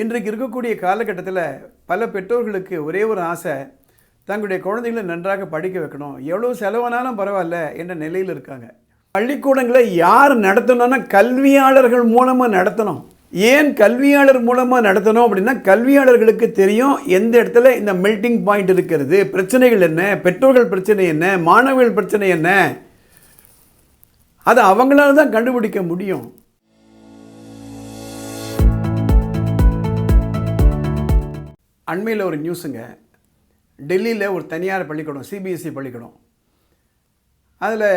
இன்றைக்கு இருக்கக்கூடிய காலகட்டத்தில் பல பெற்றோர்களுக்கு ஒரே ஒரு ஆசை தங்களுடைய குழந்தைகளை நன்றாக படிக்க வைக்கணும். எவ்வளோ செலவானாலும் பரவாயில்ல என்ற நிலையில் இருக்காங்க. பள்ளிக்கூடங்களை யார் நடத்தணும்னா கல்வியாளர்கள் மூலமாக நடத்தணும். ஏன் கல்வியாளர் மூலமாக நடத்தணும் அப்படின்னா கல்வியாளர்களுக்கு தெரியும் எந்த இடத்துல இந்த மெல்டிங் பாயிண்ட் இருக்கிறது பிரச்சனைகள் என்ன பெற்றோர்கள் பிரச்சனை என்ன மாணவர்கள் பிரச்சனை என்ன. அதை அவங்களால தான் கண்டுபிடிக்க முடியும். அண்மையில் ஒரு நியூஸுங்க. டெல்லியில் ஒரு தனியார் பள்ளிக்கூடம் சிபிஎஸ்சி பள்ளிக்கூடம். அதில்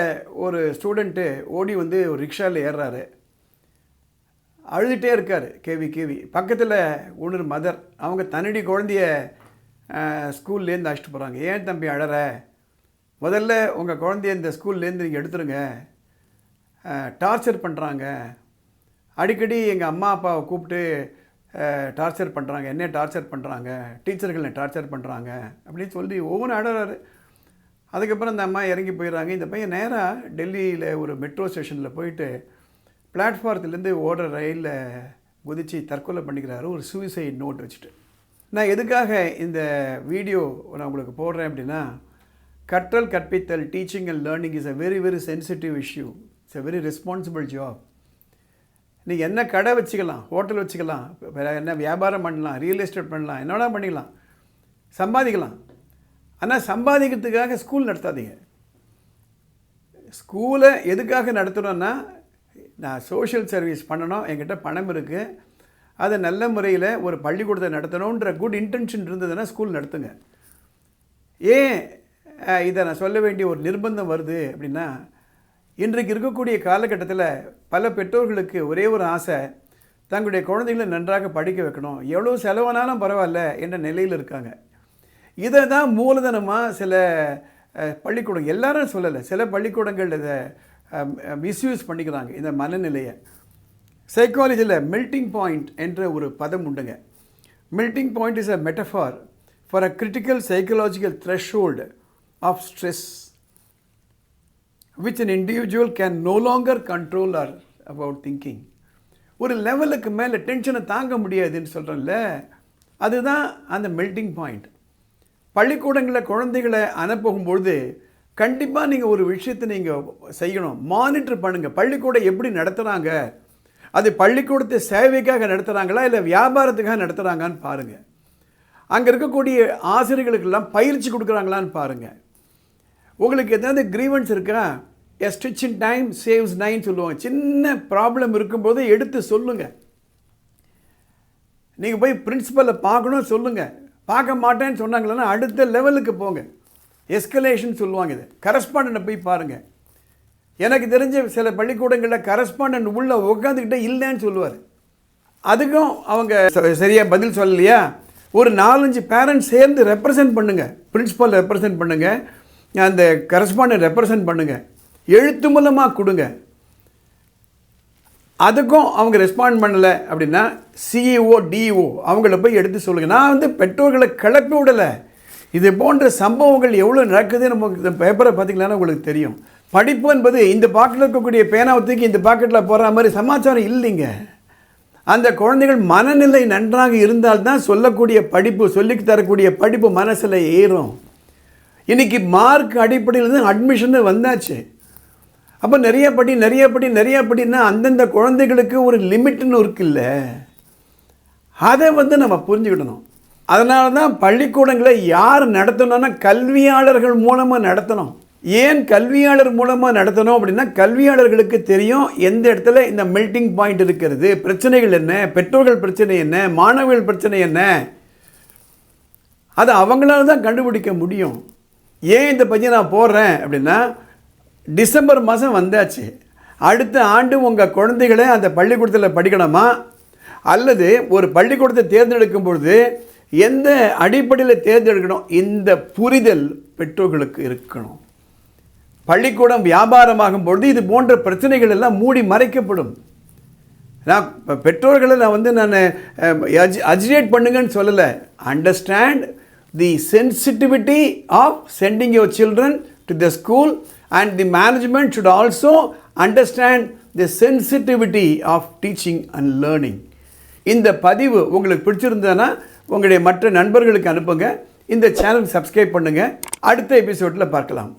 ஒரு ஸ்டூடெண்ட்டு ஓடி வந்து ஒரு ரிக்ஷாவில் ஏறுறாரு. அழுதுகிட்டே இருக்கார் கேவி கேவி. பக்கத்தில் ஒன்று மதர். அவங்க தன்னடி குழந்தைய ஸ்கூல்லேருந்து அழைச்சிட்டு போகிறாங்க ஏன் தம்பி அழற? முதல்ல உங்கள் குழந்தைய இந்த ஸ்கூல்லேருந்து நீங்கள் எடுத்துருங்க. டார்ச்சர் பண்ணுறாங்க அடிக்கடி எங்கள் அம்மா அப்பாவை கூப்பிட்டு டார்ச்சர் பண்ணுறாங்க என்ன டார்ச்சர் பண்ணுறாங்க டீச்சர்களை டார்ச்சர் பண்ணுறாங்க அப்படின்னு சொல்லி ஒவ்வொன்றும் அடறாரு அதுக்கப்புறம் இந்த அம்மா இறங்கி போயிடுறாங்க. இந்த பையன் நேராக டெல்லியில் ஒரு மெட்ரோ ஸ்டேஷனில் போயிட்டு பிளாட்ஃபாரத்துலேருந்து ஓடுற ரயிலில் குதித்து தற்கொலை பண்ணிக்கிறாரு. ஒரு சூசைட் நோட் வச்சுட்டு. நான் எதுக்காக இந்த வீடியோ நான் உங்களுக்கு போடுறேன் அப்படின்னா கற்றல் கற்பித்தல் teaching and learning is a very very sensitive issue it's a very responsible job நீங்கள் என்ன கடை வச்சுக்கலாம் ஹோட்டல் வச்சுக்கலாம் வேறு என்ன வியாபாரம் பண்ணலாம் ரியல் எஸ்டேட் பண்ணலாம் என்ன பண்ணிக்கலாம் சம்பாதிக்கலாம். ஆனால் சம்பாதிக்கிறதுக்காக ஸ்கூல் நடத்தாதீங்க. ஸ்கூலை எதுக்காக நடத்தணும்னா நான் சோஷியல் சர்வீஸ் பண்ணணும் என்கிட்ட பணம் இருக்குது அதை நல்ல முறையில் ஒரு பள்ளிக்கூடத்தை நடத்தணுன்ற குட் இன்டென்ஷன் இருந்ததுன்னா ஸ்கூல் நடத்துங்க. ஏன் இதை நான் சொல்ல வேண்டிய ஒரு நிர்பந்தம் வருது அப்படின்னா இன்றைக்கு இருக்கக்கூடிய காலகட்டத்தில் பல பெற்றோர்களுக்கு ஒரே ஒரு ஆசை தங்களுடைய குழந்தைகளை நன்றாக படிக்க வைக்கணும். எவ்வளோ செலவானாலும் பரவாயில்ல என்ற நிலையில் இருக்காங்க. இதை தான் மூலதனமாக சில பள்ளிக்கூடம் எல்லாரும் சொல்லலை. சில பள்ளிக்கூடங்கள் இதை மிஸ்யூஸ் பண்ணிக்கிறாங்க இந்த மனநிலையை. சைக்காலஜியில் மெல்டிங் பாயிண்ட் என்ற ஒரு பதம் உண்டுங்க. Melting point is a metaphor for a critical psychological threshold of stress which an individual can no longer control or about thinking. ஒரு லெவலுக்கு மேலே டென்ஷனை தாங்க முடியாதுன்னு சொல்கிறோம்ல அதுதான் அந்த மெல்டிங் பாயிண்ட் பள்ளிக்கூடங்களில் குழந்தைகளை அனுப்பும்பொழுது கண்டிப்பாக நீங்கள் ஒரு விஷயத்தை நீங்கள் செய்யணும். மானிட்டர் பண்ணுங்கள் பள்ளிக்கூடம் எப்படி நடத்துகிறாங்க அது பள்ளிக்கூடத்தை சேவைக்காக நடத்துகிறாங்களா இல்லை வியாபாரத்துக்காக நடத்துகிறாங்கன்னு பாருங்கள் அங்கே இருக்கக்கூடிய ஆசிரியர்களுக்கெல்லாம் பயிற்சி கொடுக்குறாங்களான்னு பாருங்கள் உங்களுக்கு எதாவது கிரீவன்ஸ் இருக்கா a stitch in time saves nine சொல்லுவாங்க. சின்ன ப்ராப்ளம் இருக்கும்போது எடுத்து சொல்லுங்கள் நீங்கள் போய் பிரின்ஸிபலை பார்க்கணும் சொல்லுங்கள் பார்க்க மாட்டேன்னு சொன்னாங்களன்னா அடுத்த லெவலுக்கு போங்க. எஸ்கலேஷன் சொல்லுவாங்க இது. கரஸ்பாண்டனை போய் பாருங்கள் எனக்கு தெரிஞ்ச சில பள்ளிக்கூடங்களில் கரஸ்பாண்டன்ட் உள்ளே உட்காந்துக்கிட்டே இல்லைன்னு சொல்லுவார். அதுக்கும் அவங்க ச- பதில் சொல்லலையா? ஒரு நாலஞ்சு பேரண்ட்ஸ் சேர்ந்து ரெப்ரசன்ட் பண்ணுங்கள் பிரின்சிபல் ரெப்ரசன்ட் பண்ணுங்கள் அந்த கரஸ்பாண்டை ரெப்ரசன்ட் பண்ணுங்கள் எழுத்து மூலமாக கொடுங்க. அதுக்கும் அவங்க ரெஸ்பாண்ட் பண்ணலை அப்படின்னா சிஇஓ டிஇஓ அவங்கள போய் எடுத்து சொல்லுங்கள் நான் வந்து பெற்றோர்களை கிளப்பி விடலை. இது போன்ற சம்பவங்கள் எவ்வளோ நடக்குது நமக்கு இந்த பேப்பரை பார்த்தீங்களான்னா உங்களுக்கு தெரியும். படிப்பு என்பது இந்த பாக்கெட்டில் இருக்கக்கூடிய பேனாவை தூக்கி இந்த பாக்கெட்டில் போடுற மாதிரி சமாச்சாரம் இல்லைங்க. அந்த குழந்தைகள் மனநிலை நன்றாக இருந்தால்தான் சொல்லக்கூடிய படிப்பு சொல்லித் தரக்கூடிய படிப்பு மனசில் ஏறும். இன்றைக்கி மார்க் அடிப்படையில் தான் அட்மிஷன் வந்தாச்சு. அப்போ நிறைய படி நிறைய படி நிறைய படின்னா அந்தந்த குழந்தைகளுக்கு ஒரு லிமிட்னு இருக்குல்ல. அதை வந்து நம்ம புரிஞ்சுக்கிடணும். அதனால தான் பள்ளிக்கூடங்களை யார் நடத்தணும்னா கல்வியாளர்கள் மூலமாக நடத்தணும். ஏன் கல்வியாளர் மூலமாக நடத்தணும் அப்படின்னா கல்வியாளர்களுக்கு தெரியும் எந்த இடத்துல இந்த மெல்டிங் பாயிண்ட் இருக்கிறது பிரச்சனைகள் என்ன பெற்றோர்கள் பிரச்சனை என்ன மாணவர்கள் பிரச்சனை என்ன. அதை அவங்களால தான் கண்டுபிடிக்க முடியும். ஏன் இந்த பையன் நான் போடுறேன் அப்படின்னா டிசம்பர் மாதம் வந்தாச்சு. அடுத்த ஆண்டு உங்கள் குழந்தைகளை அந்த பள்ளிக்கூடத்தில் படிக்கணுமா? அல்லது ஒரு பள்ளிக்கூடத்தை தேர்ந்தெடுக்கும் பொழுது எந்த அடிப்படையில் தேர்ந்தெடுக்கணும்? இந்த புரிதல் பெற்றோர்களுக்கு இருக்கணும். பள்ளிக்கூடம் வியாபாரமாகும் பொழுது இது போன்ற பிரச்சனைகள் எல்லாம் மூடி மறைக்கப்படும். நான் பெற்றோர்களை நான் வந்து நான் அஜிடேட் பண்ணுங்கன்னு சொல்லலை. Understand the sensitivity of sending your children to the school and the management should also understand the sensitivity of teaching and learning இந்த பதிவு உங்களுக்கு பிடிச்சிருந்ததுன்னா உங்களுடைய மற்ற நண்பர்களுக்கு அனுப்புங்க. இந்த சேனல் சப்ஸ்கிரைப் பண்ணுங்கள் அடுத்த எபிசோடில் பார்க்கலாம்.